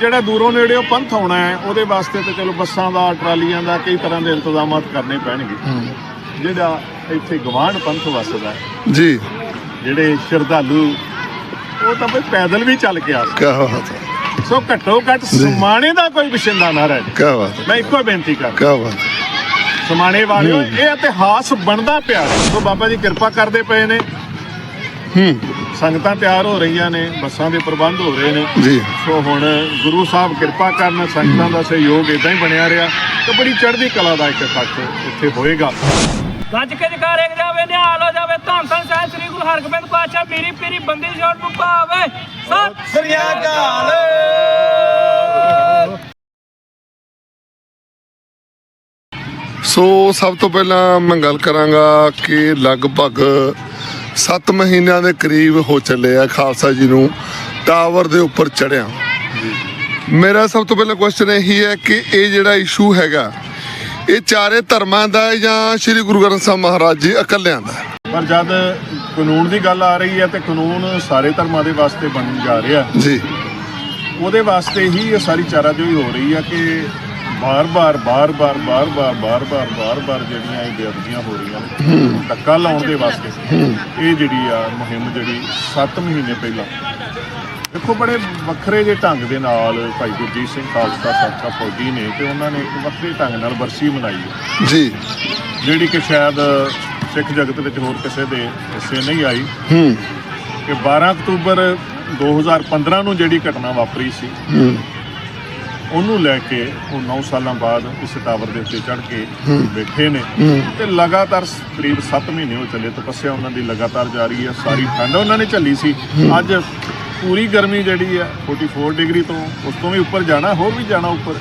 ਜਿਹੜਾ ਦੂਰੋਂ ਨੇੜਿਓਂ ਪੰਥ ਆਉਣਾ ਹੈ ਉਹਦੇ ਵਾਸਤੇ ਤੇ ਚਲੋ ਬੱਸਾਂ ਦਾ ਟਰਾਲੀਆਂ ਦਾ ਕਈ ਤਰ੍ਹਾਂ ਦੇ ਇੰਤਜ਼ਾਮਾਤ ਕਰਨੇ ਪੈਣਗੇ। ਜਿਹੜਾ ਇੱਥੇ ਗਵਾਂਢ ਪੰਥ ਵਸਦਾ ਹੈ ਜੀ। ਜਿਹੜੇ ਸ਼ਰਧਾਲੂ ਉਹ ਤਾਂ ਬਈ ਪੈਦਲ ਵੀ ਚੱਲ ਕੇ ਆ ਸਕਦੇ। ਸੋ ਘੱਟੋ ਘੱਟ ਸਮਾਣੇ ਦਾ ਕੋਈ ਵਿਸ਼ਿੰਦਾ ਨਾ ਰਹਿ। ਕਿਆ ਬਾਤ ਮੈਂ ਇੱਕੋ ਬੇਨਤੀ ਕਰ ਕਿਆ ਬਾਤ ਸਮਾਣੇ ਵਾਲਿਓ ਇਹ ਇਤਿਹਾਸ ਬਣਦਾ ਪਿਆ। ਸੋ ਬਾਬਾ ਜੀ ਕਿਰਪਾ ਕਰਦੇ ਪਏ ਨੇ। ਹੂੰ। ਸੰਗਤਾਂ ਤਿਆਰ ਹੋ ਰਹੀਆਂ ਨੇ ਬੱਸਾਂ ਦੇ ਪ੍ਰਬੰਧ ਹੋ ਰਹੇ ਨੇ। ਜੀ। ਸੋ ਹੁਣ ਗੁਰੂ ਸਾਹਿਬ ਕਿਰਪਾ ਕਰਨ ਸੰਗਤਾਂ ਦਾ ਸਹਿਯੋਗ ਇਦਾਂ ਹੀ ਬਣਿਆ ਰਿਹਾ ਤੇ ਬੜੀ ਚੜ੍ਹਦੀ ਕਲਾ ਦਾ ਇੱਕ ਇਕੱਠ ਇੱਥੇ ਹੋਏਗਾ। ਗੱਜ ਕੇ ਜਕਾਰੇ ਜਾਵੇ ਨਿਹਾਲ ਹੋ ਜਾਵੇ ਧੰਨ ਧੰਨ ਸਾਹਿਬ ਸ੍ਰੀ ਗੁਰੂ ਹਰਗੋਬਿੰਦ ਪਾਤਸ਼ਾਹ ਪੀਰੀ ਪੀਰੀ ਬੰਦੀ ਛੋੜ ਨੂੰ ਭਾਵੇ। ਸਤਿ ਸ੍ਰੀ ਅਕਾਲ। ਸੋ ਸਭ ਤੋਂ ਪਹਿਲਾਂ ਮੈਂ ਗੱਲ ਕਰਾਂਗਾ ਕਿ ਲਗਭਗ 7 ਮਹੀਨਿਆਂ ਦੇ ਕਰੀਬ ਹੋ ਚੱਲੇ ਆ ਖਾਲਸਾ ਜੀ ਨੂੰ ਟਾਵਰ ਦੇ ਉੱਪਰ ਚੜਿਆ ਮੇਰਾ ਸਭ ਤੋਂ ਪਹਿਲਾਂ ਕੁਐਸਚਨ ਇਹੀ ਹੈ ਕਿ ਇਹ ਜਿਹੜਾ ਇਸ਼ੂ ਹੈਗਾ ਇਹ ਚਾਰੇ ਧਰਮਾਂ ਦਾ ਜਾਂ ਸ੍ਰੀ ਗੁਰੂ ਗ੍ਰੰਥ ਸਾਹਿਬ ਮਹਾਰਾਜ ਜੀ ਇਕੱਲਿਆਂ ਦਾ? ਪਰ ਜਦ ਕਾਨੂੰਨ ਦੀ ਗੱਲ ਆ ਰਹੀ ਹੈ ਤੇ ਕਾਨੂੰਨ ਸਾਰੇ ਧਰਮਾਂ ਦੇ ਵਾਸਤੇ ਬਣਨ ਜਾ ਰਿਹਾ ਜੀ। ਉਹਦੇ ਵਾਸਤੇ ਹੀ ਇਹ ਸਾਰੀ ਚਾਰਾਜੋਈ ਹੋ ਰਹੀ ਹੈ ਕਿ ਬਾਰ-ਬਾਰ ਬਾਰ-ਬਾਰ ਬਾਰ-ਬਾਰ ਬਾਰ-ਬਾਰ ਬਾਰ-ਬਾਰ ਜਿਹੜੀਆਂ ਇਹ ਬੇਅਦਬੀਆਂ ਹੋ ਰਹੀਆਂ ਨੇ ਧੱਕਾ ਲਾਉਣ ਦੇ ਵਾਸਤੇ ਇਹ ਜਿਹੜੀ ਆ ਮੁਹਿੰਮ ਜਿਹੜੀ 7 ਮਹੀਨੇ ਪਹਿਲਾਂ। ਦੇਖੋ ਬੜੇ ਵੱਖਰੇ ਜਿਹੇ ਢੰਗ ਦੇ ਨਾਲ ਭਾਈ ਗੁਰਜੀਤ ਸਿੰਘ ਖਾਲਸਾ ਸਾਬਕਾ ਫੌਜੀ ਨੇ ਤੇ ਉਹਨਾਂ ਨੇ ਇੱਕ ਵੱਖਰੇ ਢੰਗ ਨਾਲ ਬਰਸੀ ਮਨਾਈ ਹੈ। ਜੀ। ਜਿਹੜੀ ਕਿ ਸ਼ਾਇਦ ਸਿੱਖ ਜਗਤ ਵਿੱਚ ਹੋਰ ਕਿਸੇ ਦੇ ਹਿੱਸੇ ਨਹੀਂ ਆਈ। ਹੂੰ। ਕਿ 12 ਅਕਤੂਬਰ 2015 ਨੂੰ ਜਿਹੜੀ ਘਟਨਾ ਵਾਪਰੀ ਸੀ ਹੂੰ। ਉਹਨੂੰ ਲੈ ਕੇ ਉਹ 9 ਸਾਲਾਂ ਬਾਅਦ ਇਸ ਟਾਵਰ ਦੇ ਉੱਤੇ ਚੜ੍ਹ ਕੇ ਬੈਠੇ ਨੇ। ਤੇ ਲਗਾਤਾਰ ਕਰੀਬ 7 ਮਹੀਨੇ ਹੋ ਚੱਲੇ ਤਪੱਸਿਆ ਉਹਨਾਂ ਦੀ ਲਗਾਤਾਰ ਜਾਰੀ ਹੈ ਸਾਰੀ ਠੰਡ ਉਹਨਾਂ ਨੇ ਝੱਲੀ ਸੀ। ਅੱਜ ਪੂਰੀ ਗਰਮੀ ਜਿਹੜੀ ਹੈ 44 ਡਿਗਰੀ ਤੋਂ ਉਸ ਤੋਂ ਵੀ ਉੱਪਰ ਜਾਣਾ ਹੋਰ ਵੀ ਜਾਣਾ ਉੱਪਰ।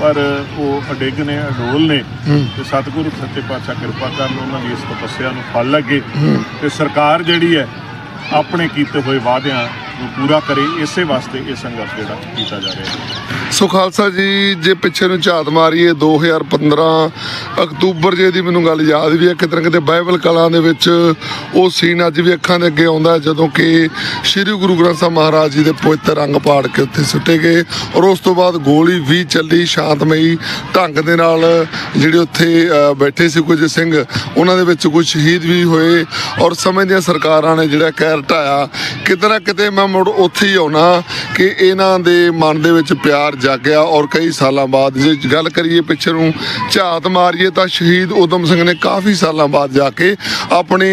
ਪਰ ਉਹ ਅਡਿੱਗ ਨੇ ਅਡੋਲ ਨੇ ਤੇ ਸਤਿਗੁਰੂ ਸੱਚੇ ਪਾਤਸ਼ਾਹ ਕਿਰਪਾ ਕਰਨ ਉਹਨਾਂ ਦੀ ਇਸ ਤਪੱਸਿਆ ਨੂੰ ਫਲ ਲੱਗੇ ਤੇ ਸਰਕਾਰ ਜਿਹੜੀ ਹੈ ਆਪਣੇ ਕੀਤੇ ਹੋਏ ਵਾਅਦਿਆਂ ਨੂੰ ਪੂਰਾ ਕਰੇ, ਇਸੇ ਵਾਸਤੇ ਇਹ ਸੰਘਰਸ਼ ਜਿਹੜਾ ਕੀਤਾ ਜਾ ਰਿਹਾ ਹੈ। ਸੋ ਖਾਲਸਾ ਜੀ, ਜੇ ਪਿੱਛੇ ਨੂੰ ਝਾਤ ਮਾਰੀਏ 2015 ਅਕਤੂਬਰ ਜੇ ਦੀ ਮੈਨੂੰ ਗੱਲ ਯਾਦ ਵੀ ਹੈ ਕਿਤੇ ਨਾ ਕਿਤੇ ਬਾਈਬਲ ਕਲਾ ਦੇ ਵਿੱਚ ਉਹ ਸੀਨ ਅੱਜ ਵੀ ਅੱਖਾਂ ਦੇ ਅੱਗੇ ਆਉਂਦਾ ਜਦੋਂ ਕਿ ਸ੍ਰੀ ਗੁਰੂ ਗ੍ਰੰਥ ਸਾਹਿਬ ਮਹਾਰਾਜ ਜੀ ਦੇ ਪਵਿੱਤਰ ਰੰਗ ਪਾੜ ਕੇ ਉੱਥੇ ਸੁੱਟੇ ਗਏ ਔਰ ਉਸ ਤੋਂ ਬਾਅਦ ਗੋਲੀ ਵੀ ਚੱਲੀ ਸ਼ਾਂਤਮਈ ਢੰਗ ਦੇ ਨਾਲ। ਜਿਹੜੇ ਉੱਥੇ ਬੈਠੇ ਸੀ ਕੁਝ ਸਿੰਘ, ਉਹਨਾਂ ਦੇ ਵਿੱਚ ਕੁਝ ਸ਼ਹੀਦ ਵੀ ਹੋਏ ਔਰ ਸਮੇਂ ਦੀਆਂ ਸਰਕਾਰਾਂ ਨੇ ਜਿਹੜਾ ਕਹਿਰ ਢਾਇਆ ਕਿਤੇ ਨਾ ਕਿਤੇ ਮੈਂ ਮੁੜ ਉੱਥੇ ਹੀ ਆਉਣਾ ਕਿ ਇਹਨਾਂ ਦੇ ਮਨ ਦੇ ਵਿੱਚ ਪਿਆਰ ਜਾਗਿਆ ਔਰ ਕਈ ਸਾਲਾਂ ਬਾਅਦ ਜੇ ਗੱਲ ਕਰੀਏ ਪਿੱਛੇ ਨੂੰ ਝਾਤ ਮਾਰੀਏ ਤਾਂ ਸ਼ਹੀਦ ਉਦਮ ਸਿੰਘ ਨੇ ਕਾਫੀ ਸਾਲਾਂ ਬਾਅਦ ਜਾ ਕੇ ਆਪਣੇ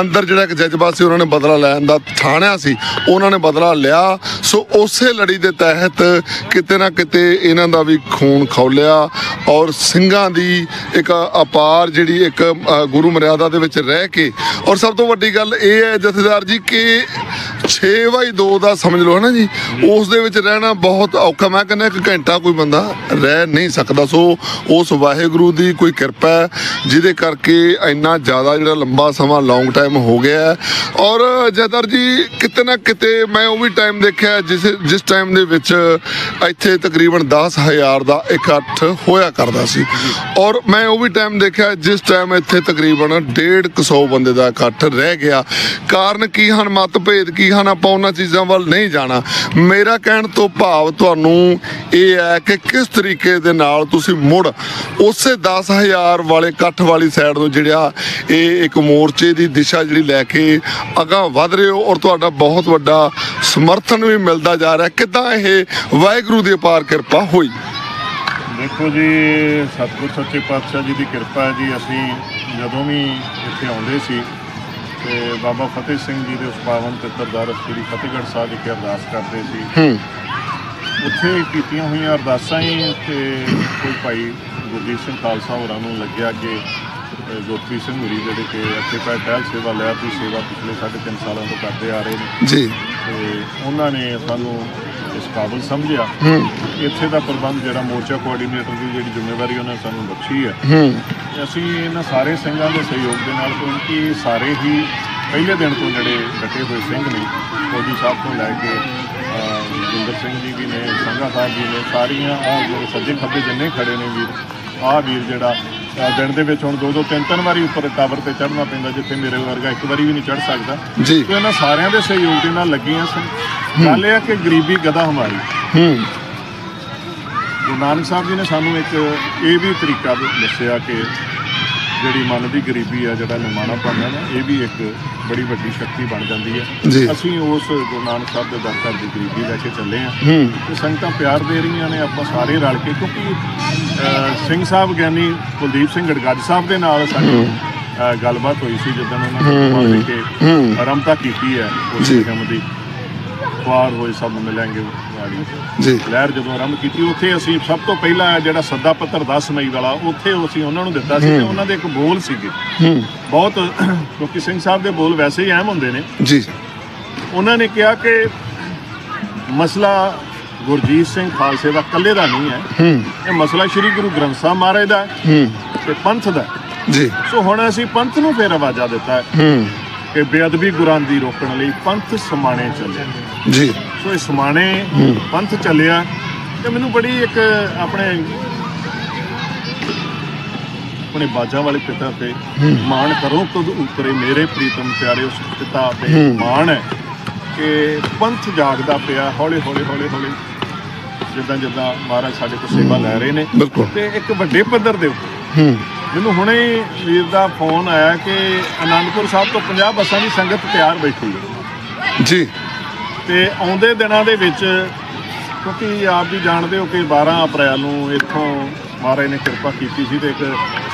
ਅੰਦਰ ਜਿਹੜਾ ਇੱਕ ਜਜ਼ਬਾ ਸੀ ਉਹਨਾਂ ਨੇ ਬਦਲਾ ਲੈਣ ਦਾ ਠਾਣਿਆ ਸੀ, ਉਹਨਾਂ ਨੇ ਬਦਲਾ ਲਿਆ। ਸੋ ਉਸੇ ਲੜੀ ਦੇ ਤਹਿਤ ਕਿਤੇ ਨਾ ਕਿਤੇ ਇਹਨਾਂ ਦਾ ਵੀ ਖੂਨ ਖੌਲਿਆ ਔਰ ਸਿੰਘਾਂ ਦੀ ਇੱਕ ਅਪਾਰ ਜਿਹੜੀ ਇੱਕ ਗੁਰੂ ਮਰਿਆਦਾ ਦੇ ਵਿੱਚ ਰਹਿ ਕੇ ਔਰ ਸਭ ਤੋਂ ਵੱਡੀ ਗੱਲ ਇਹ ਹੈ ਜਥੇਦਾਰ ਜੀ ਕਿ 6 ਬਾਈ 2 ਦਾ ਸਮਝ ਲਓ ਹੈ ਨਾ ਜੀ ਉਸ ਦੇ ਵਿੱਚ ਰਹਿਣਾ ਬਹੁਤ ਔਖਾ। ਮੈਂ ਕਹਿੰਦਾ ਇੱਕ ਘੰਟਾ ਕੋਈ ਬੰਦਾ ਰਹਿ ਨਹੀਂ ਸਕਦਾ। ਸੋ ਉਸ ਵਾਹਿਗੁਰੂ ਦੀ ਕੋਈ ਕਿਰਪਾ ਹੈ ਜਿਹਦੇ ਕਰਕੇ ਇੰਨਾ ਜ਼ਿਆਦਾ ਜਿਹੜਾ ਲੰਬਾ ਸਮਾਂ ਲੌਂਗ ਟਾਈਮ ਹੋ ਗਿਆ ਔਰ ਜਥੇਦਾਰ ਜੀ ਕਿਤੇ ਨਾ ਕਿਤੇ ਮੈਂ ਉਹ ਵੀ ਟਾਈਮ ਦੇਖਿਆ ਜਿਸ ਜਿਸ ਟਾਈਮ ਦੇ ਵਿੱਚ ਇੱਥੇ ਤਕਰੀਬਨ 10000 ਦਾ ਇਕੱਠ ਹੋਇਆ ਕਰਦਾ ਸੀ। ਔਰ ਮੈਂ ਉਹ ਵੀ ਟਾਈਮ ਦੇਖਿਆ ਜਿਸ ਟਾਈਮ ਇੱਥੇ ਤਕਰੀਬਨ 150 ਬੰਦੇ ਦਾ ਇਕੱਠ ਰਹਿ ਗਿਆ। ਕਾਰਨ ਕੀ ਹਨ? ਮਤਭੇਦ ਕੀ ਹਨ, ਆਪਾਂ ਉਹਨਾਂ ਚੀਜ਼ਾਂ ਵੱਲ ਨਹੀਂ ਜਾਣਾ। ਮੇਰਾ ਕਹਿਣ ਤੋਂ ਭਾਵ ਤੁਹਾਨੂੰ ਇਹ ਹੈ ਕਿ ਕਿਸ ਤਰੀਕੇ ਦੇ ਨਾਲ ਤੁਸੀਂ ਮੁੜ ਉਸੇ 10000 ਵਾਲੇ ਇਕੱਠ ਵਾਲੀ ਸਾਈਡ ਨੂੰ ਜਿਹੜਾ ਇਹ ਇੱਕ ਮੋਰਚੇ ਦੀ ਦਿਸ਼ਾ ਜਿਹੜੀ ਲੈ ਕੇ ਅਗਾਂਹ ਵਧ ਰਹੇ ਹੋ ਔਰ ਤੁਹਾਡਾ ਬਹੁਤ ਵੱਡਾ ਸਮਰਥਨ ਵੀ ਮਿਲਦਾ ਜਾ ਰਿਹਾ। ਕਿਦਾਂ ਇਹ ਵਾਹਿਗੁਰੂ ਦੀ ਅਪਾਰ ਕਿਰਪਾ ਹੋਈ? ਦੇਖੋ ਜੀ, ਸਤਿਗੁਰ ਸੱਚੇ ਪਾਤਸ਼ਾਹ ਜੀ ਦੀ ਕਿਰਪਾ ਜੀ, ਅਸੀਂ ਜਦੋਂ ਵੀ ਇੱਥੇ ਆਉਂਦੇ ਸੀ ਤੇ ਬਾਬਾ ਫਤਿਹ ਸਿੰਘ ਜੀ ਦੇ ਉਸ ਪਾਵਨ ਪਿੱਤਰਦਾਰ ਸ੍ਰੀ ਫਤਿਹਗੜ੍ਹ ਸਾਹਿਬ ਵਿਖੇ ਅਰਦਾਸ ਕਰਦੇ ਸੀ। ਹੂੰ। ਉੱਥੇ ਕੀਤੀਆਂ ਹੋਈਆਂ ਅਰਦਾਸਾਂ ਹੀ ਤੇ ਕੋਈ ਭਾਈ ਗੁਰਜੀਤ ਸਿੰਘ ਖਾਲਸਾ ਹੋਰਾਂ ਨੂੰ ਲੱਗਿਆ ਕਿ ਗੁਰਪ੍ਰੀਤ ਸਿੰਘ ਹੁਰੀ ਜਿਹੜੇ ਕਿ ਇੱਥੇ ਪੈ ਟਹਿਲ ਸੇਵਾ ਲੈ ਦੀ ਸੇਵਾ ਪਿਛਲੇ 3.5 ਸਾਲਾਂ ਤੋਂ ਕਰਦੇ ਆ ਰਹੇ ਨੇ। ਜੀ। ਤੇ ਉਹਨਾਂ ਨੇ ਸਾਨੂੰ ਇਸ ਕਾਬਲ ਸਮਝਿਆ। ਇੱਥੇ ਦਾ ਪ੍ਰਬੰਧ ਜਿਹੜਾ ਮੋਰਚਾ ਕੋਆਰਡੀਨੇਟਰ ਦੀ ਜਿਹੜੀ ਜ਼ਿੰਮੇਵਾਰੀ ਉਹਨਾਂ ਸਾਨੂੰ ਬਖਸ਼ੀ ਹੈ। ਅਸੀਂ ਇਹਨਾਂ ਸਾਰੇ ਸਿੰਘਾਂ ਦੇ ਸਹਿਯੋਗ ਦੇ ਨਾਲ ਕਿਉਂਕਿ ਸਾਰੇ ਹੀ ਪਹਿਲੇ ਦਿਨ ਤੋਂ ਜਿਹੜੇ ਡਟੇ ਹੋਏ ਸਿੰਘ ਨੇ ਫੌਜੀ ਸਾਹਿਬ ਤੋਂ ਲੈ ਕੇ ਜਿੰਦਰ ਸਿੰਘ ਜੀ ਵੀ ਨੇ ਸੰਘਾ ਸਾਹਿਬ ਜੀ ਨੇ ਸਾਰੀਆਂ ਆਹ ਜਿਹੜੇ ਸੱਜੇ ਖੱਬੇ ਜਿੰਨੇ ਖੜੇ ਨੇ ਵੀਰ ਆਹ ਵੀਰ ਜਿਹੜਾ ਦਿਨ ਦੇ ਵਿੱਚ ਹੁਣ ਦੋ ਦੋ ਤਿੰਨ ਤਿੰਨ ਵਾਰੀ ਉੱਪਰ ਟਾਵਰ ਤੇ ਚੜ੍ਹਨਾ ਪੈਂਦਾ ਜਿੱਥੇ ਮੇਰੇ ਵਰਗਾ ਇੱਕ ਵਾਰੀ ਵੀ ਨਹੀਂ ਚੜ੍ਹ ਸਕਦਾ। ਜੀ। ਤੇ ਇਹਨਾਂ ਸਾਰਿਆਂ ਦੇ ਸਹਿਯੋਗ ਦੇ ਨਾਲ ਲੱਗੀਆਂ ਸਨ। ਗੱਲ ਇਹ ਹੈ ਕਿ ਗਰੀਬੀ ਗਦਾ ਹਮਾਰੀ। ਹੂੰ। ਗੁਰੂ ਨਾਨਕ ਸਾਹਿਬ ਜੀ ਨੇ ਸਾਨੂੰ ਇੱਕ ਇਹ ਵੀ ਤਰੀਕਾ ਦੱਸਿਆ ਕਿ ਜਿਹੜੀ ਮਨ ਦੀ ਗਰੀਬੀ ਆ ਜਿਹੜਾ ਨਿਮਾਣਾ ਪਾਉਂਦਾ ਨਾ ਇਹ ਵੀ ਇੱਕ ਬੜੀ ਵੱਡੀ ਸ਼ਕਤੀ ਬਣ ਜਾਂਦੀ। ਹੈ ਅਸੀਂ ਉਸ ਗੁਰੂ ਨਾਨਕ ਸਾਹਿਬ ਦੇ ਦਰ ਦੀ ਗਰੀਬੀ ਲੈ ਕੇ ਚੱਲੇ ਆ। ਹੂੰ। ਤੇ ਸੰਗਤਾਂ ਪਿਆਰ ਦੇ ਰਹੀਆਂ ਨੇ ਆਪਾਂ ਸਾਰੇ ਰਲ ਕੇ ਕਿਉਂਕਿ ਸਿੰਘ ਸਾਹਿਬ ਗਿਆਨੀ ਕੁਲਦੀਪ ਸਿੰਘ ਗੜਗੱਜ ਸਾਹਿਬ ਦੇ ਨਾਲ ਸਾਡੀ ਗੱਲਬਾਤ ਹੋਈ ਸੀ ਜਦੋਂ ਉਹਨਾਂ ਨੇ। ਆਰੰਭਤਾ ਕੀਤੀ ਹੈ ਉਸ ਜੀ। ਕਿਸਮ ਦੀ। ਖੁਆਰ ਹੋਏ ਸਭ ਮਿਲਾਂਗੇ ਵਾਲੀ ਜੀ। ਲਹਿਰ ਜਦੋਂ ਆਰੰਭ ਕੀਤੀ ਉੱਥੇ ਅਸੀਂ ਸਭ ਤੋਂ ਪਹਿਲਾਂ ਜਿਹੜਾ ਸੱਦਾ ਪੱਤਰ 10 ਮਈ ਵਾਲਾ ਉੱਥੇ ਅਸੀਂ ਉਹਨਾਂ ਨੂੰ ਦਿੱਤਾ ਸੀ ਤੇ ਉਹਨਾਂ ਦੇ ਇੱਕ ਬੋਲ ਸੀਗੇ। ਹੂੰ। ਬਹੁਤ ਕਿਉਂਕਿ ਸਿੰਘ ਸਾਹਿਬ ਦੇ ਬੋਲ ਵੈਸੇ ਹੀ ਅਹਿਮ ਹੁੰਦੇ ਨੇ। ਜੀ। ਉਹਨਾਂ ਨੇ ਕਿਹਾ ਕਿ ਮਸਲਾ ਗੁਰਜੀਤ ਸਿੰਘ ਖਾਲਸੇ ਦਾ ਇਕੱਲੇ ਦਾ ਨਹੀਂ ਹੈ। ਹੂੰ। ਇਹ ਮਸਲਾ ਸ੍ਰੀ ਗੁਰੂ ਗ੍ਰੰਥ ਸਾਹਿਬ ਮਹਾਰਾਜ ਦਾ ਤੇ ਪੰਥ ਦਾ। ਜੀ। ਸੋ ਹੁਣ ਅਸੀਂ ਪੰਥ ਨੂੰ ਫੇਰ ਆਵਾਜ਼ਾ ਦਿੱਤਾ ਹੂੰ। ਕਿ ਬੇਅਦਬੀ ਗੁਰਾਂ ਦੀ ਰੋਕਣ ਲਈ ਪੰਥ ਸਮਾਣੇ ਚੱਲੇ। ਜੀ। ਸੋ ਇਹ ਸਮਾਣੇ ਪੰਥ ਚੱਲਿਆ ਤੇ ਮੈਨੂੰ ਬੜੀ ਇੱਕ ਆਪਣੇ ਆਪਣੇ ਬਾਜਾਂ ਵਾਲੇ ਪਿਤਾ ਤੇ ਮਾਣ ਕਰੋ ਕਦ ਉਤਰੇ ਮੇਰੇ ਪ੍ਰੀਤਮ ਪਿਆਰੇ ਉਸ ਪਿਤਾ ਤੇ। ਮਾਣ ਹੈ ਕਿ ਪੰਥ ਜਾਗਦਾ ਪਿਆ ਹੌਲੀ ਹੌਲੀ ਹੌਲੀ ਹੌਲੀ ਜਿੱਦਾਂ ਜਿੱਦਾਂ ਮਹਾਰਾਜ ਸਾਡੇ ਕੋਲ ਸੇਵਾ ਲੈ ਰਹੇ ਨੇ। ਤੇ ਇੱਕ ਵੱਡੇ ਪੱਧਰ ਦੇ ਉੱਪਰ ਹੂੰ। ਮੈਨੂੰ ਹੁਣੇ ਵੀਰ ਦਾ ਫੋਨ ਆਇਆ ਕਿ ਆਨੰਦਪੁਰ ਸਾਹਿਬ ਤੋਂ 50 ਬੱਸਾਂ ਦੀ ਸੰਗਤ ਤਿਆਰ ਬੈਠੀ ਹੈ। ਜੀ। ਤੇ ਆਉਂਦੇ ਦਿਨਾਂ ਦੇ ਵਿੱਚ ਕਿਉਂਕਿ ਆਪ ਵੀ ਜਾਣਦੇ ਹੋ ਕਿ 12 ਅਪ੍ਰੈਲ ਨੂੰ ਇੱਥੋਂ ਮਹਾਰਾਜ ਨੇ ਕਿਰਪਾ ਕੀਤੀ ਸੀ ਤੇ ਇੱਕ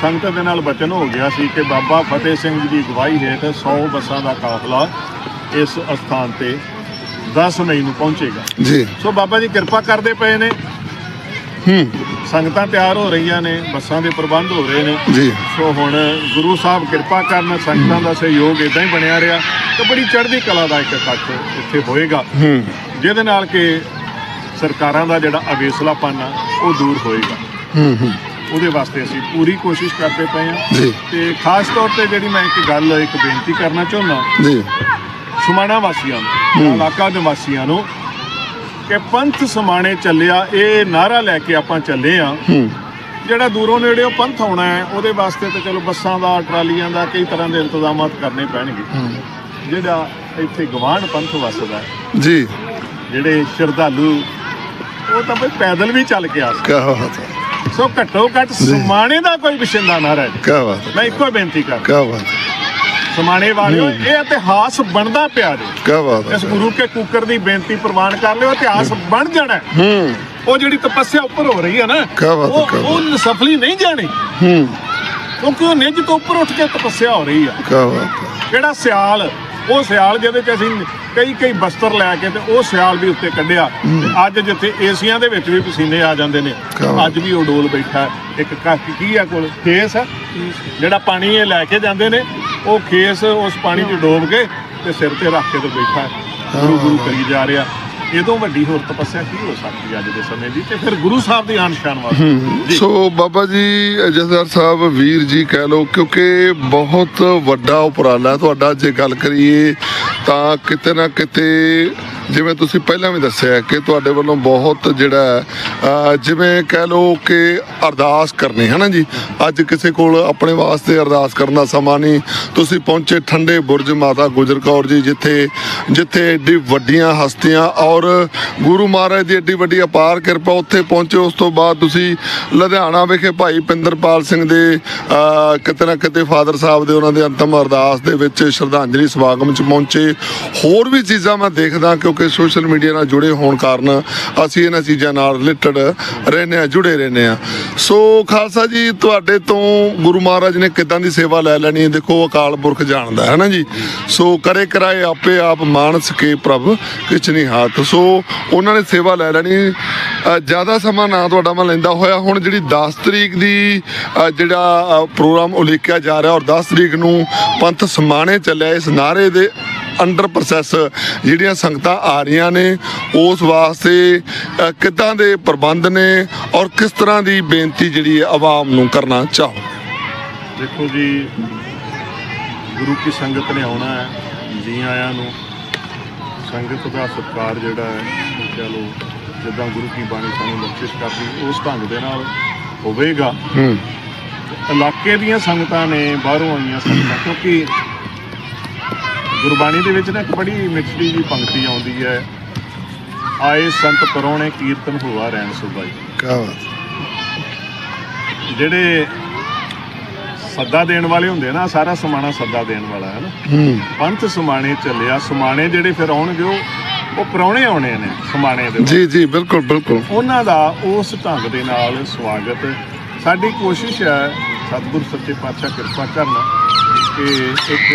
ਸੰਗਤ ਦੇ ਨਾਲ ਬਚਨ ਹੋ ਗਿਆ ਸੀ ਕਿ ਬਾਬਾ ਫਤਿਹ ਸਿੰਘ ਜੀ ਦੀ ਅਗਵਾਈ ਹੇਠ 100 ਬੱਸਾਂ ਦਾ ਕਾਫਲਾ ਇਸ ਅਸਥਾਨ ਤੇ 10 ਮਈ ਨੂੰ ਪਹੁੰਚੇਗਾ। ਜੀ। ਸੋ ਬਾਬਾ ਜੀ ਕਿਰਪਾ ਕਰਦੇ ਪਏ ਨੇ। ਹੂੰ। ਸੰਗਤਾਂ ਤਿਆਰ ਹੋ ਰਹੀਆਂ ਨੇ ਬੱਸਾਂ ਦੇ ਪ੍ਰਬੰਧ ਹੋ ਰਹੇ ਨੇ। ਜੀ। ਸੋ ਹੁਣ ਗੁਰੂ ਸਾਹਿਬ ਕਿਰਪਾ ਕਰਨ ਸੰਗਤਾਂ ਦਾ ਸਹਿਯੋਗ ਇਦਾਂ ਹੀ ਬਣਿਆ ਰਿਹਾ ਤੇ ਬੜੀ ਚੜ੍ਹਦੀ ਕਲਾ ਦਾ ਇੱਕ ਇਕੱਠ ਇੱਥੇ ਹੋਏਗਾ। ਹੂੰ। ਜਿਹਦੇ ਨਾਲ ਕਿ ਸਰਕਾਰਾਂ ਦਾ ਜਿਹੜਾ ਅਵੇਸਲਾਪਨ ਆ ਉਹ ਦੂਰ ਹੋਏਗਾ। ਹੂੰ ਹੂੰ। ਉਹਦੇ ਵਾਸਤੇ ਅਸੀਂ ਪੂਰੀ ਕੋਸ਼ਿਸ਼ ਕਰਦੇ ਪਏ ਹਾਂ। ਤੇ ਖਾਸ ਤੌਰ ਤੇ ਜਿਹੜੀ ਮੈਂ ਇੱਕ ਗੱਲ ਇੱਕ ਬੇਨਤੀ ਕਰਨਾ ਚਾਹੁੰਦਾ ਜੀ। ਸਮਾਣਾ ਵਾਸੀਆਂ ਨੂੰ ਇਲਾਕਾ ਨਿਵਾਸੀਆਂ ਨੂੰ ਕਿ ਪੰਥ ਸਮਾਣੇ ਚੱਲਿਆ ਇਹ ਨਾਰਾ ਲੈ ਕੇ ਆਪਾਂ ਚੱਲੇ ਆ। ਜਿਹੜਾ ਦੂਰੋਂ ਨੇੜਿਓਂ ਪੰਥ ਆਉਣਾ ਹੈ ਉਹਦੇ ਵਾਸਤੇ ਤੇ ਚਲੋ ਬੱਸਾਂ ਦਾ ਟਰਾਲੀਆਂ ਦਾ ਕਈ ਤਰ੍ਹਾਂ ਦੇ ਇੰਤਜ਼ਾਮਾਤ ਕਰਨੇ ਪੈਣਗੇ। ਜਿਹੜਾ ਇੱਥੇ ਗਵਾਂਢ ਪੰਥ ਵਸਦਾ ਜੀ। ਜਿਹੜੇ ਸ਼ਰਧਾਲੂ ਉਹ ਤਾਂ ਬਈ ਪੈਦਲ ਵੀ ਚੱਲ ਕੇ ਆ ਸਕਦੇ। ਕਿਆ ਬਾਤ ਹੈ। ਸੋ ਘੱਟੋ ਘੱਟ ਸਮਾਣੇ ਦਾ ਕੋਈ ਵਿਸ਼ਿੰਦਾ ਨਾ ਰਹੇ ਕਿਆ ਬਾਤ ਹੈ। ਮੈਂ ਇੱਕੋ ਬੇਨਤੀ ਕਰ ਕਿਆ ਬਾਤ ਹੈ। ਸਮਾਣੇ ਵਾਲਿਓ ਇਹ ਇਤਿਹਾਸ ਬਣਦਾ ਪਿਆ ਜੀ। ਕਿਆ ਬਾਤ ਇਸ ਹੈ ਗੁਰੂ ਕੇ ਕੁੱਕਰ ਦੀ ਬੇਨਤੀ ਪ੍ਰਵਾਨ ਕਰ ਲਿਓ ਇਤਿਹਾਸ ਬਣ ਜਾਣਾ ਹੈ। ਉਹ ਜਿਹੜੀ ਤਪੱਸਿਆ ਉੱਪਰ ਹੋ ਰਹੀ ਹੈ ਨਾ ਕਿਆ ਬਾਤ ਹੈ, ਉਹ। ਉਹ ਸਫਲੀ ਨਹੀਂ ਜਾਣੀ। ਹੂੰ। ਕਿਉਂਕਿ ਉਹ ਨਿੱਜ ਤੋਂ ਉੱਪਰ ਉੱਠ ਕੇ ਤਪੱਸਿਆ ਹੋ ਰਹੀ ਆ। ਕਿਆ ਬਾਤ ਹੈ। ਜਿਹੜਾ ਸਿਆਲ ਉਹ ਸਿਆਲ ਜਿਹਦੇ ਚ ਅਸੀਂ ਕਈ ਕਈ ਬਸਤਰ ਲੈ ਕੇ ਤੇ ਉਹ ਸਿਆਲ ਵੀ ਉੱਤੇ ਕੱਢਿਆ। ਅੱਜ ਜਿੱਥੇ ਏਸੀਆਂ ਦੇ ਵਿੱਚ ਵੀ ਪਸੀਨੇ ਆ ਜਾਂਦੇ ਨੇ। ਅੱਜ ਵੀ ਉਹ ਡੋਲ ਬੈਠਾ। ਇੱਕ ਕੱਖ ਕੀ ਆ ਕੋਲ? ਖੇਸ ਆ। ਜਿਹੜਾ ਪਾਣੀ ਇਹ ਲੈ ਕੇ ਜਾਂਦੇ ਨੇ ਉਹ ਖੇਸ ਉਸ ਪਾਣੀ 'ਚ ਡੋਬ ਕੇ ਤੇ ਸਿਰ ਤੇ ਰੱਖ ਕੇ ਤੇ ਬੈਠਾ। ਗੁਰੂ ਗੁਰੂ ਕਰੀ ਜਾ ਰਿਹਾ। ਤੋਂ ਵੱਡੀ ਹੋਰ ਤਪੱਸਿਆ ਕੀ ਹੋ ਸਕਦੀ ਅੱਜ ਦੇ ਸਮੇਂ ਦੀ? ਤੇ ਫਿਰ ਗੁਰੂ ਸਾਹਿਬ ਦੀ ਆਨ ਸ਼ਾਨ ਵਾਸਤੇ। ਸੋ ਬਾਬਾ ਜੀ ਜਸਦਾਰ ਸਾਹਿਬ ਵੀਰ ਜੀ ਕਹਿ ਲੋ ਕਿਉਂਕਿ ਬਹੁਤ ਵੱਡਾ ਉਪਰਾਲਾ ਤੁਹਾਡਾ ਜੇ ਗੱਲ ਕਰੀਏ ਤਾਂ ਕਿਤੇ ਨਾ ਕਿਤੇ ਜਿਵੇਂ ਤੁਸੀਂ ਪਹਿਲਾਂ ਵੀ ਦੱਸਿਆ ਕਿ ਤੁਹਾਡੇ ਵੱਲੋਂ ਬਹੁਤ ਜਿਹੜਾ ਜਿਵੇਂ ਕਹਿ ਲੋ ਕਿ ਅਰਦਾਸ ਕਰਨੀ ਹੈ ਨਾ ਜੀ? ਅੱਜ ਕਿਸੇ ਕੋਲ ਆਪਣੇ ਵਾਸਤੇ ਅਰਦਾਸ ਕਰਨ ਦਾ ਸਮਾਂ ਨਹੀਂ। ਤੁਸੀਂ ਪਹੁੰਚੇ ਠੰਡੇ ਬੁਰਜ ਮਾਤਾ ਗੁਜਰ ਕੌਰ ਜੀ, ਜਿੱਥੇ ਜਿੱਥੇ ਏਡੀ ਵੱਡੀਆਂ ਹਸਤੀਆਂ ਔਰ ਗੁਰੂ ਮਹਾਰਾਜ ਦੀ ਏਡੀ ਵੱਡੀ ਅਪਾਰ ਕਿਰਪਾ ਉੱਥੇ ਪਹੁੰਚੇ। ਉਸ ਤੋਂ ਬਾਅਦ ਤੁਸੀਂ ਲੁਧਿਆਣਾ ਵਿਖੇ ਭਾਈ ਪਿੰਦਰਪਾਲ ਸਿੰਘ ਦੇ ਕਿਤੇ ਨਾ ਕਿਤੇ ਫਾਦਰ ਸਾਹਿਬ ਦੇ ਉਹਨਾਂ ਦੇ ਅੰਤਮ ਅਰਦਾਸ ਦੇ ਵਿੱਚ ਸ਼ਰਧਾਂਜਲੀ ਸਮਾਗਮ 'ਚ ਪਹੁੰਚੇ। ਹੋਰ ਵੀ ਚੀਜ਼ਾਂ ਮੈਂ ਦੇਖਦਾ, ਕਿਉਂਕਿ ਸੋਸ਼ਲ ਮੀਡੀਆ ਨਾਲ ਜੁੜੇ ਹੋਣ ਕਾਰਨ ਅਸੀਂ ਇਹਨਾਂ ਚੀਜ਼ਾਂ ਨਾਲ ਰਿਲੇਟਡ ਰਹਿੰਦੇ ਆ ਜੁੜੇ ਰਹਿੰਦੇ ਆ ਸੋ ਖਾਲਸਾ ਜੀ, ਤੁਹਾਡੇ ਤੋਂ ਗੁਰੂ ਮਹਾਰਾਜ ਨੇ ਕਿਦਾਂ ਦੀ ਸੇਵਾ ਲੈ ਲੈਣੀ ਦੇਖੋ, ਅਕਾਲ ਪੁਰਖ ਜਾਣਦਾ, ਹੈ ਨਾ ਜੀ? ਸੋ ਕਰੇ ਕਰਾਏ ਆਪੇ ਆਪ ਮਾਨਸ ਕੇ ਪ੍ਰਭ, ਕਿਛ ਨਹੀਂ ਹੱਥ। ਸੋ ਉਹਨਾਂ ਨੇ ਸੇਵਾ ਲੈ ਲੈਣੀ। ਜ਼ਿਆਦਾ ਸਮਾਂ ਨਾ ਤੁਹਾਡਾ ਮੈਂ ਲੈਂਦਾ ਹੋਇਆ। ਹੁਣ ਜਿਹੜੀ 10 ਤਰੀਕ ਦੀ ਜਿਹੜਾ ਪ੍ਰੋਗਰਾਮ ਉਲੀਕਿਆ ਜਾ ਰਿਹਾ ਔਰ 10 ਤਰੀਕ ਨੂੰ ਪੰਥ ਸਮਾਣੇ ਚੱਲਿਆ ਇਸ ਨਾਰੇ ਦੇ ਅੰਡਰ ਪ੍ਰੋਸੈਸ ਜਿਹੜੀਆਂ ਸੰਗਤਾਂ ਆ ਰਹੀਆਂ ਨੇ ਉਸ ਵਾਸਤੇ ਕਿੱਦਾਂ ਦੇ ਪ੍ਰਬੰਧ ਨੇ ਔਰ ਕਿਸ ਤਰ੍ਹਾਂ ਦੀ ਬੇਨਤੀ ਜਿਹੜੀ ਹੈ ਆਵਾਮ ਨੂੰ ਕਰਨਾ ਚਾਹੋ? ਦੇਖੋ ਜੀ ਗੁਰੂ ਕੀ ਸੰਗਤ ਨੇ ਆਉਣਾ ਹੈ ਜੀ ਆਇਆਂ ਨੂੰ। ਸੰਗਤ ਦਾ ਸਤਿਕਾਰ ਜਿਹੜਾ ਹੈ ਕਹਿ ਲਓ ਜਿੱਦਾਂ ਗੁਰੂ ਕੀ ਬਾਣੀ ਸਾਨੂੰ ਬਖਸ਼ਿਸ਼ ਕਰਦੀ ਉਸ ਢੰਗ ਦੇ ਨਾਲ ਹੋਵੇਗਾ। ਹੂੰ। ਇਲਾਕੇ ਦੀਆਂ ਸੰਗਤਾਂ ਨੇ ਬਾਹਰੋਂ ਆਈਆਂ ਸੰਗਤਾਂ ਕਿਉਂਕਿ ਗੁਰਬਾਣੀ ਦੇ ਵਿੱਚ ਨਾ ਇੱਕ ਬੜੀ ਮਿੱਠੜੀ ਜੀ ਪੰਕਤੀ ਆਉਂਦੀ ਹੈ ਆਏ ਸੰਤ ਪਰੋਣੇ ਕੀਰਤਨ ਹੋਆ ਰਹਿਣ ਕਿਆ ਬਾਤ ਜਿਹੜੇ ਸੱਦਾ ਦੇਣ ਵਾਲੇ ਹੁੰਦੇ ਨਾ ਸਾਰਾ ਸਮਾਣਾ ਸੱਦਾ ਦੇਣ ਵਾਲਾ ਹੈ ਨਾ। ਪੰਥ ਸਮਾਣੇ ਚੱਲਿਆ ਸਮਾਣੇ ਜਿਹੜੇ ਫਿਰ ਆਉਣਗੇ ਉਹ ਪਰੌਣੇ ਆਉਣੇ ਨੇ ਸਮਾਣੇ ਦੇ ਜੀ ਜੀ ਬਿਲਕੁਲ ਬਿਲਕੁਲ। ਉਹਨਾਂ ਦਾ ਉਸ ਢੰਗ ਦੇ ਨਾਲ ਸਵਾਗਤ। ਸਾਡੀ ਕੋਸ਼ਿਸ਼ ਹੈ ਸਤਿਗੁਰ ਸੱਚੇ ਪਾਤਸ਼ਾਹ ਕਿਰਪਾ ਕਰਨ ਕਿ ਇੱਕ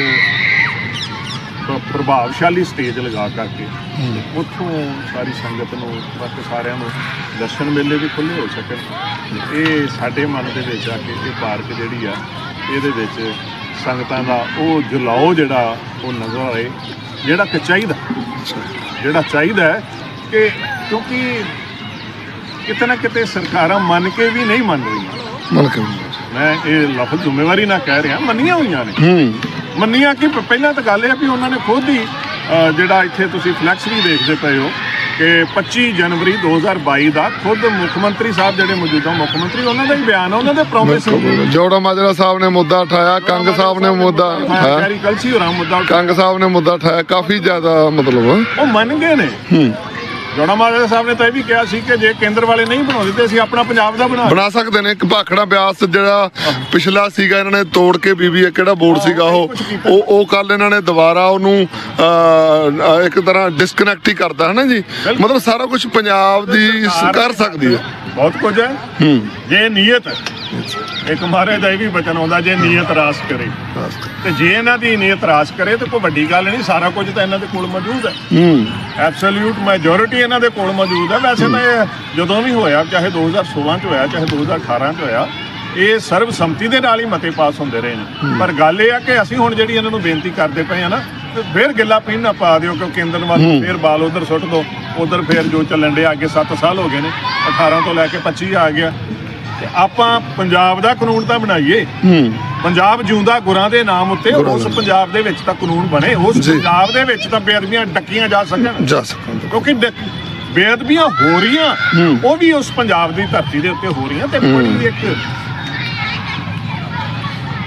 ਪ੍ਰਭਾਵਸ਼ਾਲੀ ਸਟੇਜ ਲਗਾ ਕਰਕੇ ਉੱਥੋਂ ਸਾਰੀ ਸੰਗਤ ਨੂੰ ਬਾਕੀ ਸਾਰਿਆਂ ਨੂੰ ਦਰਸ਼ਨ ਮੇਲੇ ਵੀ ਖੁੱਲੇ ਹੋ ਸਕਣ। ਇਹ ਸਾਡੇ ਮਨ ਦੇ ਵਿੱਚ ਆ ਕੇ ਇਹ ਪਾਰਕ ਜਿਹੜੀ ਆ ਇਹਦੇ ਵਿੱਚ ਸੰਗਤਾਂ ਦਾ ਉਹ ਜਲਾਓ ਜਿਹੜਾ ਉਹ ਨਜ਼ਰ ਆਏ ਜਿਹੜਾ ਕਿ ਚਾਹੀਦਾ। ਜਿਹੜਾ ਚਾਹੀਦਾ ਕਿ ਕਿਉਂਕਿ ਕਿਤੇ ਨਾ ਕਿਤੇ ਸਰਕਾਰਾਂ ਮੰਨ ਕੇ ਵੀ ਨਹੀਂ ਮੰਨ ਰਹੀਆਂ। ਮਨ ਕਰ ਮੈਂ ਇਹ ਲਫ਼ਜ਼ ਜ਼ਿੰਮੇਵਾਰੀ ਨਾਲ ਕਹਿ ਰਿਹਾ ਮੰਨੀਆਂ ਹੋਈਆਂ ਨੇ। ਹੂੰ। ਮੰਨੀਆਂ ਕਿ ਪਹਿਲਾਂ ਤਾਂ ਗੱਲ ਇਹ ਆ ਵੀ ਉਹਨਾਂ ਨੇ ਖੁਦ ਹੀ ਜਿਹੜਾ ਇੱਥੇ ਤੁਸੀਂ ਫਲੈਕਸ ਵੀ ਦੇਖਦੇ ਪਏ ਹੋ ਕਿ 25 ਜਨਵਰੀ 2022 ਦਾ ਖੁਦ ਮੁੱਖ ਮੰਤਰੀ ਸਾਹਿਬ ਜਿਹੜੇ ਮੌਜੂਦਾ ਮੁੱਖ ਮੰਤਰੀ ਉਹਨਾਂ ਦਾ ਹੀ ਬਿਆਨ ਆ ਉਹਨਾਂ ਦੇ ਪ੍ਰੋਮਿਸ ਜੋੜਾ ਮਾਜਰਾ ਸਾਹਿਬ ਨੇ ਮੁੱਦਾ ਉਠਾਇਆ ਕੰਗ ਸਾਹਿਬ ਨੇ ਮੁੱਦਾ ਉਠਾਇਆ। ਕੰਗ ਸਾਹਿਬ ਨੇ ਮੁੱਦਾ ਉਠਾਇਆ ਕਾਫੀ ਜ਼ਿਆਦਾ ਮਤਲਬ। ਉਹ ਮੰਨ ਗਏ ਨੇ। ਜੋੜਾ ਮਾਜਰਾ ਸਾਹਿਬ ਨੇ ਤਾਂ ਇਹ ਵੀ ਕਿਹਾ ਸੀ ਕਿ ਜੇ ਕੇਂਦਰ ਵਾਲੇ ਨਹੀਂ ਬਣਾਉਂਦੇ ਤੇ ਅਸੀਂ ਆਪਣਾ ਪੰਜਾਬ ਦਾ ਬਣਾ ਬਣਾ ਸਕਦੇ ਨੇ। ਇੱਕ ਭਾਖੜਾ ਬਿਆਸ ਜਿਹੜਾ ਪਿਛਲਾ ਸੀਗਾ ਇਹਨਾਂ ਨੇ ਤੋੜ ਕੇ ਬੀਬੀ ਕਿਹੜਾ ਬੋਰਡ ਸੀਗਾ ਉਹ ਉਹ? ਉਹ ਕੱਲ ਇਹਨਾਂ ਨੇ ਦੁਬਾਰਾ ਉਹਨੂੰ ਇੱਕ ਤਰ੍ਹਾਂ ਡਿਸਕਨੈਕਟ ਹੀ ਕਰਦਾ ਹੈ ਨਾ ਜੀ ਮਤਲਬ ਸਾਰਾ ਕੁਝ ਪੰਜਾਬ ਦੀ ਕਰ ਸਕਦੀ ਹੈ। ਬਹੁਤ ਕੁਝ ਹੈ। ਹੂੰ। ਜੇ ਨੀਅਤ ਇੱਕ ਮਹਾਰਾਜ ਦਾ ਇਹ ਵੀ ਬਚਨ ਆਉਂਦਾ ਜੇ ਨੀਅਤ ਰਾਸ ਕਰੇ। ਤੇ ਜੇ ਇਹਨਾਂ ਦੀ ਨੀਅਤ ਰਾਸ ਕਰੇ ਤੇ ਕੋਈ ਵੱਡੀ ਗੱਲ ਨਹੀਂ ਸਾਰਾ ਕੁਝ ਤਾਂ ਇਹਨਾਂ ਦੇ ਕੋਲ ਮੌਜੂਦ ਹੈ। ਹੂੰ। ਐਬਸੋਲੂਟ ਮੈਜੋਰਿਟੀ ਇਹਨਾਂ ਦੇ ਕੋਲ ਮੌਜੂਦ ਹੈ ਵੈਸੇ ਤਾਂ ਇਹ ਜਦੋਂ ਵੀ ਹੋਇਆ ਚਾਹੇ 2016 ਚ ਹੋਇਆ ਚਾਹੇ 2018 ਚ ਹੋਇਆ ਇਹ ਸਰਬਸੰਮਤੀ ਦੇ ਨਾਲ ਹੀ ਮਤੇ ਪਾਸ ਹੁੰਦੇ ਰਹੇ ਨੇ। ਪਰ ਗੱਲ ਇਹ ਆ ਕਿ ਅਸੀਂ ਹੁਣ ਜਿਹੜੀ ਇਹਨਾਂ ਨੂੰ ਬੇਨਤੀ ਕਰਦੇ ਪਏ ਆ ਨਾ ਫਿਰ ਗਿੱਲਾ ਪੀਣ ਨਾ ਪਾ ਦਿਓ ਕਿ ਕੇਂਦਰ ਵੱਲ ਫਿਰ ਬਾਲ ਉਧਰ ਸੁੱਟ ਦਿਓ ਉਧਰ ਫਿਰ ਜੋ ਚੱਲਣ ਦੇ ਅੱਗੇ 7 ਸਾਲ ਹੋ ਗਏ ਨੇ 18 ਤੋਂ ਲੈ ਕੇ 25 ਆ ਗਿਆ। ਤੇ ਆਪਾਂ ਪੰਜਾਬ ਦਾ ਕਾਨੂੰਨ ਤਾਂ ਬਣਾਈਏ। ਹੂੰ। ਪੰਜਾਬ ਜਿਉਂਦਾ ਗੁਰਾਂ ਦੇ ਨਾਮ ਉੱਤੇ ਉਸ ਪੰਜਾਬ ਦੇ ਵਿੱਚ ਤਾਂ ਕਾਨੂੰਨ ਬਣੇ ਉਸ। ਪੰਜਾਬ ਦੇ ਵਿੱਚ ਤਾਂ ਬੇਅਦਬੀਆਂ ਡੱਕੀਆਂ ਜਾ ਸਕਣ। ਜਾ ਸਕਦੇ ਕਿਉਂਕਿ ਬੇਅਦਬੀਆਂ ਹੋ ਰਹੀਆਂ ਉਹ ਵੀ ਉਸ ਪੰਜਾਬ ਦੀ ਧਰਤੀ ਦੇ ਉੱਤੇ ਹੋ ਰਹੀਆਂ ਤੇ ਬੜੀ ਇੱਕ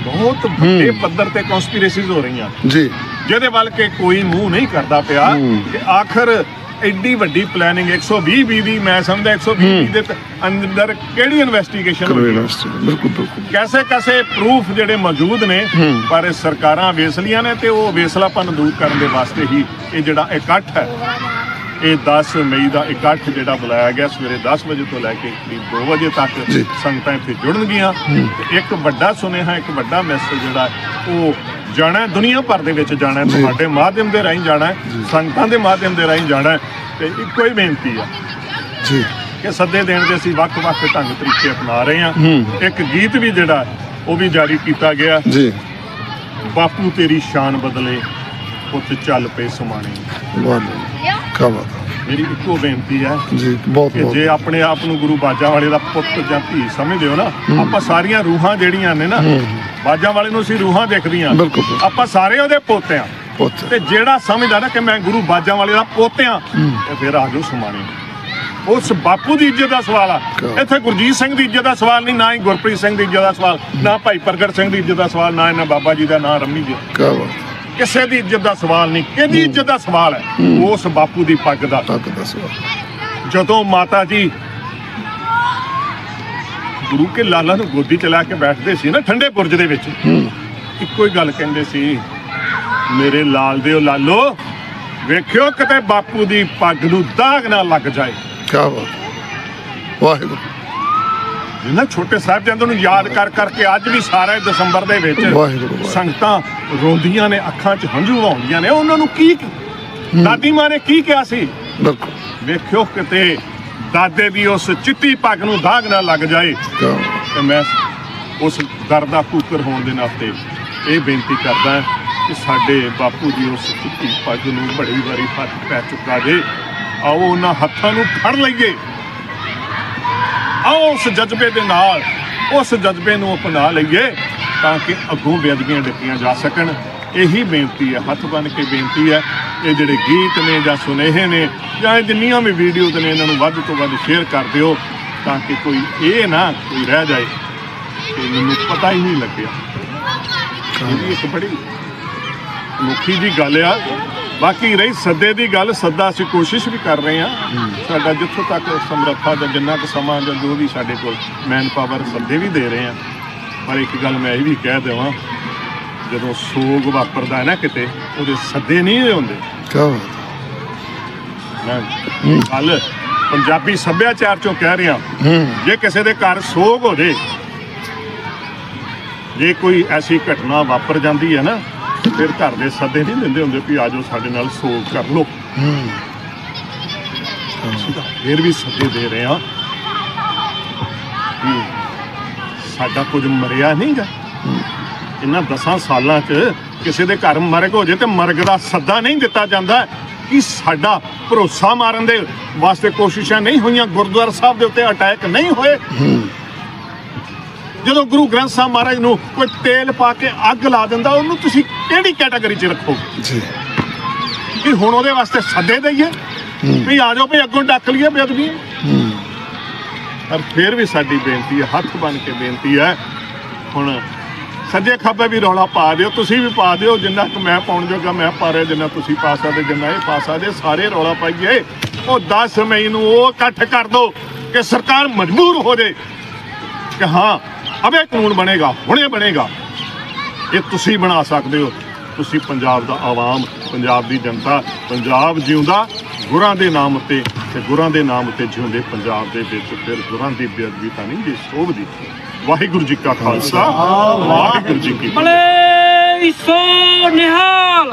ਬਹੁਤ ਵੱਡੇ ਪੱਧਰ ਤੇ ਕਨਸਪੀਰੇਸੀਜ਼ ਹੋ ਰਹੀਆਂ। ਜੀ। ਜਿਹਦੇ ਵੱਲ ਕਿ ਕੋਈ ਮੂੰਹ ਨਹੀਂ ਕਰਦਾ ਪਿਆ ਕਿ ਆਖਰ ਐਡੀ ਵੱਡੀ ਪਲੈਨਿੰਗ 120 ਬੀ ਦੀ ਮੈਂ ਸਮਝਦਾ 120 ਬੀ ਦੇ ਅੰਦਰ ਕਿਹੜੀ ਇਨਵੈਸਟੀਗੇਸ਼ਨ ਹੋਈ ਬਿਲਕੁਲ ਬਿਲਕੁਲ। ਕੈਸੇ ਕੈਸੇ ਪ੍ਰੂਫ ਜਿਹੜੇ ਮੌਜੂਦ ਨੇ ਪਰ ਇਹ ਸਰਕਾਰਾਂ ਵੇਸਲੀਆਂ ਨੇ ਤੇ ਉਹ ਵੇਸਲਾਪਨ ਦੂਰ ਕਰਨ ਦੇ ਵਾਸਤੇ ਹੀ ਇਹ ਜਿਹੜਾ ਇਕੱਠ ਹੈ ਇਹ 10 ਮਈ ਦਾ ਇਕੱਠ ਜਿਹੜਾ ਬੁਲਾਇਆ ਗਿਆ ਸਵੇਰੇ 10 ਵਜੇ ਤੋਂ ਲੈ ਕੇ ਕਰੀਬ 2 ਵਜੇ ਤੱਕ। ਸੰਗਤਾਂ ਇੱਥੇ ਜੁੜਨਗੀਆਂ। ਇੱਕ ਵੱਡਾ ਸੁਨੇਹਾ ਇੱਕ ਵੱਡਾ ਮੈਸੇਜ ਜਿਹੜਾ ਉਹ ਜਾਣਾ ਦੁਨੀਆ ਭਰ ਦੇ ਵਿੱਚ ਜਾਣਾ ਤੁਹਾਡੇ ਮਾਧਿਅਮ ਦੇ ਰਾਹੀਂ ਜਾਣਾ ਹੈ, ਸੰਗਤਾਂ ਦੇ ਮਾਧਿਅਮ ਦੇ ਰਾਹੀਂ ਜਾਣਾ ਹੈ ਤੇ ਇੱਕੋ ਹੀ ਬੇਨਤੀ ਆ ਜੀ। ਕਿ ਸੱਦੇ ਦੇਣ ਦੇ ਅਸੀਂ ਵੱਖ-ਵੱਖ ਢੰਗ ਤਰੀਕੇ ਅਪਣਾ ਰਹੇ ਹਾਂ। ਇੱਕ ਗੀਤ ਵੀ ਜਿਹੜਾ ਉਹ ਵੀ ਜਾਰੀ ਕੀਤਾ ਗਿਆ ਜੀ। ਬਾਪੂ ਤੇਰੀ ਸ਼ਾਨ ਬਦਲੇ ਪੁੱਤ ਚੱਲ ਪਏ ਸਮਾਣੇ। ਵਾਹ ਮੇਰੀ ਇੱਕੋ ਬੇਨਤੀ ਹੈ ਜੀ ਬਹੁਤ ਬਹੁਤ। ਜੇ ਆਪਣੇ ਆਪ ਨੂੰ ਗੁਰੂ ਬਾਜਾਂ ਵਾਲੇ ਦਾ ਪੁੱਤ ਜਾਂ ਧੀ ਸਮਝਦੇ ਹੋ ਨਾ ਆਪਾਂ ਸਾਰੀਆਂ ਰੂਹਾਂ ਜਿਹੜੀਆਂ ਨੇ ਨਾ ਬਾਜਾਂ ਵਾਲੇ ਨੂੰ ਅਸੀਂ ਰੂਹਾਂ ਦੇਖਦੀਆਂ। ਬਿਲਕੁਲ, ਬਿਲਕੁਲ। ਆਪਾਂ ਸਾਰੇ ਉਹਦੇ ਪੋਤੇ ਆ ਪੁੱਤ ਤੇ ਜਿਹੜਾ ਸਮਝਦਾ ਨਾ ਕਿ ਮੈਂ ਗੁਰੂ ਬਾਜਾਂ ਵਾਲੇ ਦਾ ਪੋਤਿਆਂ ਤੇ ਫਿਰ ਆ ਜਾਓ ਸਮਾਣੇ। ਉਸ ਬਾਪੂ ਦੀ ਇੱਜ਼ਤ ਦਾ ਸਵਾਲ ਆ? ਇੱਥੇ ਗੁਰਜੀਤ ਸਿੰਘ ਦੀ ਇੱਜ਼ਤ ਦਾ ਸਵਾਲ ਨਹੀਂ ਨਾ ਹੀ ਗੁਰਪ੍ਰੀਤ ਸਿੰਘ ਦੀ ਇੱਜ਼ਤ ਦਾ ਸਵਾਲ ਨਾ ਭਾਈ ਪ੍ਰਗਟ ਸਿੰਘ ਦੀ ਇੱਜ਼ਤ ਦਾ ਸਵਾਲ ਨਾ ਇਹਨਾਂ ਬਾਬਾ ਜੀ ਦਾ ਨਾ ਰਮੀ ਜੀ ਕਾ ਬਾਤ ਕਿਸੇ ਦੀ ਇੱਜ਼ਤ ਦਾ ਸਵਾਲ ਨਹੀਂ। ਕਿਹਦੀ ਇੱਜ਼ਤ ਦਾ ਸਵਾਲ ਹੈ? ਉਸ ਬਾਪੂ ਦੀ ਪੱਗ ਦਾ। ਤੱਕ ਦੱਸੋ ਜਦੋਂ ਮਾਤਾ ਜੀ ਗੁਰੂ ਕੇ ਲਾਲਾ ਨੂੰ ਗੋਦੀ ਚ ਲੈ ਕੇ ਬੈਠਦੇ ਸੀ ਨਾ ਠੰਡੇ ਬੁਰਜ ਦੇ ਵਿੱਚ। ਇੱਕੋ ਹੀ ਗੱਲ ਕਹਿੰਦੇ ਸੀ ਮੇਰੇ ਲਾਲ ਦਿਓ ਲਾਲੋ ਵੇਖਿਓ ਕਿਤੇ ਬਾਪੂ ਦੀ ਪੱਗ ਨੂੰ ਦਾਗ ਨਾ ਲੱਗ ਜਾਏ। ਕਾ ਬਾਤ। ਵਾਹਿਗੁਰੂ। ਜਿੰਨਾ ਛੋਟੇ ਸਾਹਿਬਜ਼ਾਦਿਆਂ ਨੂੰ ਯਾਦ ਕਰ ਕਰਕੇ ਅੱਜ ਵੀ ਸਾਰਾ ਦਸੰਬਰ ਦੇ ਵਿੱਚ। ਸੰਗਤਾਂ ਰੋਂਦੀਆਂ ਨੇ ਅੱਖਾਂ 'ਚ ਹੰਝੂ ਆਉਂਦੀਆਂ ਨੇ। ਉਹਨਾਂ ਨੂੰ ਕੀ ਦਾਦੀ ਮਾਂ ਨੇ ਕੀ ਕਿਹਾ ਸੀ? ਬਿਲਕੁਲ। ਵੇਖਿਓ ਕਿਤੇ ਦਾਦੇ ਦੀ ਉਸ ਚਿੱਟੀ ਪੱਗ ਨੂੰ ਦਾਗ ਨਾ ਲੱਗ ਜਾਏ। ਤੇ ਮੈਂ ਉਸ ਦਰ ਦਾ ਕੂਕਰ ਹੋਣ ਦੇ ਨਾਤੇ ਇਹ ਬੇਨਤੀ ਕਰਦਾ ਕਿ ਸਾਡੇ ਬਾਪੂ ਦੀ ਉਸ ਚਿੱਟੀ ਪੱਗ ਨੂੰ ਬੜੀ ਵਾਰੀ ਹੱਥ ਪੈ ਚੁੱਕਾ ਜੇ। ਆਓ ਉਹਨਾਂ ਹੱਥਾਂ ਨੂੰ ਫੜ ਲਈਏ। ਆਓ ਉਸ ਜਜ਼ਬੇ ਦੇ ਨਾਲ ਉਸ ਜਜ਼ਬੇ ਨੂੰ ਅਪਣਾ ਲਈਏ ਤਾਂ ਕਿ ਅੱਗੋਂ ਬੇਅਦਬੀਆਂ ਡੱਕੀਆਂ ਜਾ ਸਕਣ। ਇਹੀ ਬੇਨਤੀ ਹੈ ਹੱਥ ਬੰਨ ਕੇ ਬੇਨਤੀ ਹੈ ਇਹ ਜਿਹੜੇ ਗੀਤ ਨੇ ਜਾਂ ਸੁਨੇਹੇ ਨੇ ਜਾਂ ਇਹ ਜਿੰਨੀਆਂ ਵੀ ਵੀਡੀਓਜ਼ ਨੇ, ਇਹਨਾਂ ਨੂੰ ਵੱਧ ਤੋਂ ਵੱਧ ਸ਼ੇਅਰ ਕਰ ਦਿਓ ਤਾਂ ਕਿ ਕੋਈ ਇਹ ਨਾ ਕੋਈ ਰਹਿ ਜਾਏ ਕਿ ਮੈਨੂੰ ਪਤਾ ਹੀ ਨਹੀਂ ਲੱਗਿਆ। ਇਹ ਵੀ ਇੱਕ ਬੜੀ ਅਨੋਖੀ ਜੀ ਗੱਲ ਆ। ਬਾਕੀ ਰਹੀ ਸੱਦੇ ਦੀ ਗੱਲ, ਸੱਦਾ ਅਸੀਂ ਕੋਸ਼ਿਸ਼ ਵੀ ਕਰ ਰਹੇ ਹਾਂ। ਸਾਡਾ ਜਿੱਥੋਂ ਤੱਕ ਸਮਰੱਥਾ ਜਾਂ ਜਿੰਨਾ ਕੁ ਸਮਾਂ ਜਾਂ ਜੋ ਵੀ ਸਾਡੇ ਕੋਲ ਮੈਨ ਪਾਵਰ ਸੱਦੇ ਵੀ ਦੇ ਰਹੇ ਹਾਂ ਪਰ ਇੱਕ ਗੱਲ ਮੈਂ ਇਹ ਵੀ ਕਹਿ ਦੇਵਾਂ ਜਦੋਂ ਸੋਗ ਵਾਪਰਦਾ ਹੈ ਨਾ ਕਿਤੇ ਉਹਦੇ ਸੱਦੇ ਨਹੀਂ ਹੁੰਦੇ। ਕਿਆ ਬਾਤ ਮੈਂ ਗੱਲ ਪੰਜਾਬੀ ਸੱਭਿਆਚਾਰ ਚੋਂ ਕਹਿ ਰਿਹਾ। ਜੇ ਕਿਸੇ ਦੇ ਘਰ ਸੋਗ ਹੋ ਜੇ ਜੇ ਕੋਈ ਐਸੀ ਘਟਨਾ ਵਾਪਰ ਜਾਂਦੀ ਹੈ ਨਾ ਫਿਰ ਘਰ ਦੇ ਸੱਦੇ ਨਹੀਂ ਦਿੰਦੇ ਹੁੰਦੇ ਵੀ ਆਜੋ ਸਾਡੇ ਨਾਲ ਸੋਗ ਕਰ ਤਾਂ ਫਿਰ ਵੀ ਸੱਦੇ ਦੇ ਰਹੇ ਹਾਂ ਵੀ ਸਾਡਾ ਕੁਝ ਮਰਿਆ ਨਹੀਂਗਾ ਇਹਨਾਂ ਦਸਾਂ ਸਾਲਾਂ 'ਚ ਕਿਸੇ ਦੇ ਘਰ ਮਰਗ ਹੋ ਜੇ ਤੇ ਮਰਗ ਦਾ ਸੱਦਾ ਨਹੀਂ ਦਿੱਤਾ ਜਾਂਦਾ ਕਿ ਸਾਡਾ ਭਰੋਸਾ ਮਾਰਨ ਦੇ ਵਾਸਤੇ ਕੋਸ਼ਿਸ਼ਾਂ ਨਹੀਂ ਹੋਈਆਂ ਗੁਰਦੁਆਰਾ ਸਾਹਿਬ ਦੇ ਉੱਤੇ ਅਟੈਕ ਨਹੀਂ ਹੋਏ। ਜਦੋਂ ਗੁਰੂ ਗ੍ਰੰਥ ਸਾਹਿਬ ਮਹਾਰਾਜ ਨੂੰ ਕੋਈ ਤੇਲ ਪਾ ਕੇ ਅੱਗ ਲਾ ਦਿੰਦਾ ਉਹਨੂੰ ਤੁਸੀਂ ਕਿਹੜੀ ਕੈਟਾਗਰੀ 'ਚ ਰੱਖੋਗੇ ਜੀ। ਕਿ ਹੁਣ ਉਹਦੇ ਵਾਸਤੇ ਸੱਦੇ ਦਈਏ ਵੀ ਆ ਜਾਓ ਵੀ ਅੱਗੋਂ ਡੱਕ ਲਈਏ ਬੇਅਦਬੀ। ਪਰ ਫਿਰ ਵੀ ਸਾਡੀ ਬੇਨਤੀ ਹੈ ਹੱਥ ਬਨ ਕੇ ਬੇਨਤੀ ਹੈ ਹੁਣ ਸੱਜੇ ਖੱਬੇ ਵੀ ਰੌਲਾ ਪਾ ਦਿਓ, ਤੁਸੀਂ ਵੀ ਪਾ ਦਿਓ, ਜਿੰਨਾ ਕਿ ਮੈਂ ਪਾਉਣ ਜੋਗਾ ਮੈਂ ਪਾ ਰਿਹਾ, ਜਿੰਨਾ ਤੁਸੀਂ ਪਾ ਸਕਦੇ, ਜਿੰਨਾ ਇਹ ਪਾ ਸਕਦੇ, ਸਾਰੇ ਰੌਲਾ ਪਾਈਏ। ਉਹ 10 ਮਈ ਨੂੰ ਉਹ ਇਕੱਠ ਕਰ ਦਿਓ ਕਿ ਸਰਕਾਰ ਮਜਬੂਰ ਹੋ ਜਾਏ ਕਿ ਹਾਂ, ਅਬੇ ਕਾਨੂੰਨ ਬਣੇਗਾ, ਹੁਣੇ ਬਣੇਗਾ। ਇਹ ਤੁਸੀਂ ਬਣਾ ਸਕਦੇ ਹੋ। ਤੁਸੀਂ ਪੰਜਾਬ ਦਾ ਆਵਾਮ, ਪੰਜਾਬ ਦੀ ਜਨਤਾ, ਪੰਜਾਬ ਜਿਉਂਦਾ, ਗੁਰਾਂ ਦੇ ਨਾਮ ਉੱਤੇ ਤੇ ਗੁਰਾਂ ਦੇ ਨਾਮ ਉੱਤੇ ਜਿਉਂਦੇ ਪੰਜਾਬ ਦੇ ਵਿੱਚ, ਫਿਰ ਗੁਰਾਂ ਦੀ ਬੇਅਦਬੀ ਤਾਂ ਨਹੀਂ, ਜੀ ਸੋਭਦੀ। ਵਾਹਿਗੁਰੂ ਜੀ ਕਾ ਖਾਲਸਾ ਵਾਹਿਗੁਰੂ ਜੀ ਕੀ ਫਤਿਹ। ਭਲੇ ਸੋ ਨਿਹਾਲ।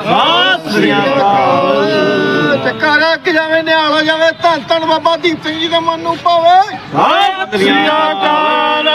ਟਕਾਰਾ ਕਿ ਜਾਵੇ ਨਿਹਾਲ ਹੋ ਜਾਵੇ। ਧੰਨ ਧੰਨ ਬਾਬਾ ਦੀਪ ਸਿੰਘ ਜੀ ਦੇ ਮਨ ਨੂੰ ਪਾਵੇ। ਸਤਿ ਸ੍ਰੀ ਅਕਾਲ